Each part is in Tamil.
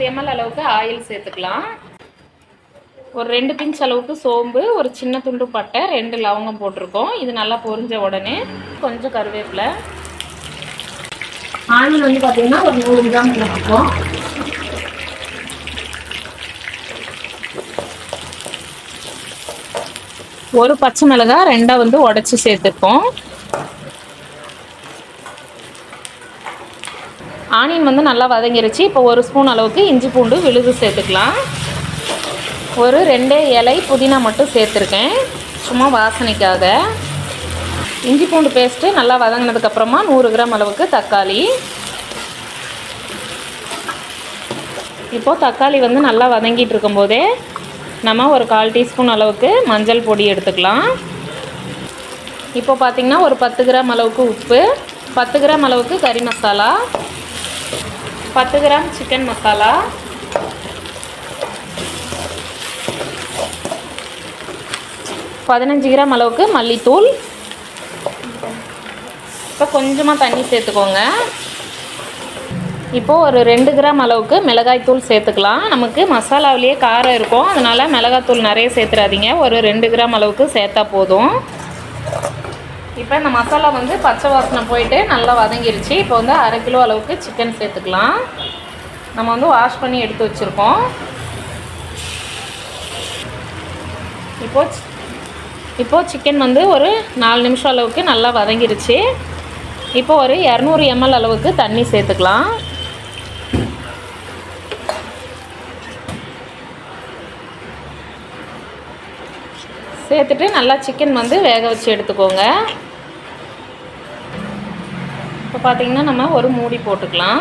ஐம்பது எம்எல் அளவுக்கு ஆயில் சேர்த்துக்கலாம். ஒரு ரெண்டு பிஞ்ச் அளவுக்கு சோம்பு ஒரு சின்ன துண்டு பட்டை ரெண்டு லவங்கம் போட்டிருக்கோம். இது நல்லா பொரிஞ்ச உடனே கொஞ்சம் கருவேப்பிலை. ஆனியன் வந்து பார்த்தீங்கன்னா ஒரு நூறு கிராம் போட்டிருக்கோம் ஒரு பச்சை மிளகாய் ரெண்டா வந்து உடச்சி சேர்த்துருக்கோம். ஆனியன் வந்து நல்லா வதங்கிருச்சு. இப்போ ஒரு ஸ்பூன் அளவுக்கு இஞ்சி பூண்டு விழுது சேர்த்துக்கலாம். ஒரு ரெண்டே இலை புதினா மட்டும் சேர்த்துருக்கேன். சும்மா வாசனைக்காக. இஞ்சி பூண்டு பேஸ்ட்டு நல்லா வதங்கினதுக்கப்புறமா நூறு கிராம் அளவுக்கு தக்காளி. இப்போது தக்காளி வந்து நல்லா வதங்கிட்டு இருக்கும்போதே நம்ம ஒரு கால் டீஸ்பூன் அளவுக்கு மஞ்சள் பொடி எடுத்துக்கலாம். இப்போ பார்த்திங்கன்னா ஒரு பத்து கிராம் அளவுக்கு உப்பு பத்து கிராம் அளவுக்கு கறி மசாலா பத்து கிராம் சிக்கன் மசாலா. பதினஞ்சு கிராம் அளவுக்கு மல்லித்தூள். இப்போ கொஞ்சமாக தண்ணி சேர்த்துக்கோங்க. இப்போது ஒரு ரெண்டு கிராம் அளவுக்கு மிளகாய்த்தூள் சேர்த்துக்கலாம். நமக்கு மசாலாவிலேயே காரம் இருக்கும். அதனால் மிளகாய்த்தூள் நிறைய சேர்த்துறாதீங்க. ஒரு ரெண்டு கிராம் அளவுக்கு சேர்த்தா போதும். இப்போ இந்த மசாலா வந்து பச்சை வாசனை போயிட்டு நல்லா வதங்கிருச்சு. இப்போ வந்து அரை கிலோ அளவுக்கு சிக்கன் சேர்த்துக்கலாம். நம்ம வந்து வாஷ் பண்ணி எடுத்து வச்சுருக்கோம். இப்போ இப்போது சிக்கன் வந்து ஒரு நாலு நிமிஷம் அளவுக்கு நல்லா வதங்கிருச்சு. இப்போ ஒரு இரநூறு எம்எல் அளவுக்கு தண்ணி சேர்த்துக்கலாம். சேர்த்துட்டு நல்லா சிக்கன் வந்து வேக வச்சு எடுத்துக்கோங்க. இப்போ பார்த்தீங்கன்னா நம்ம ஒரு மூடி போட்டுக்கலாம்.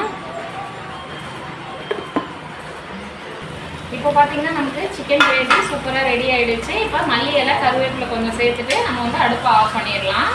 இப்போ பார்த்தீங்கன்னா நமக்கு சிக்கன் கிரேவி சூப்பராக ரெடி ஆகிடுச்சு இப்போ மல்லி இலை கருவேப்பிலை கொஞ்சம் சேர்த்துட்டு நம்ம வந்து அடுப்பை ஆஃப் பண்ணிடலாம்.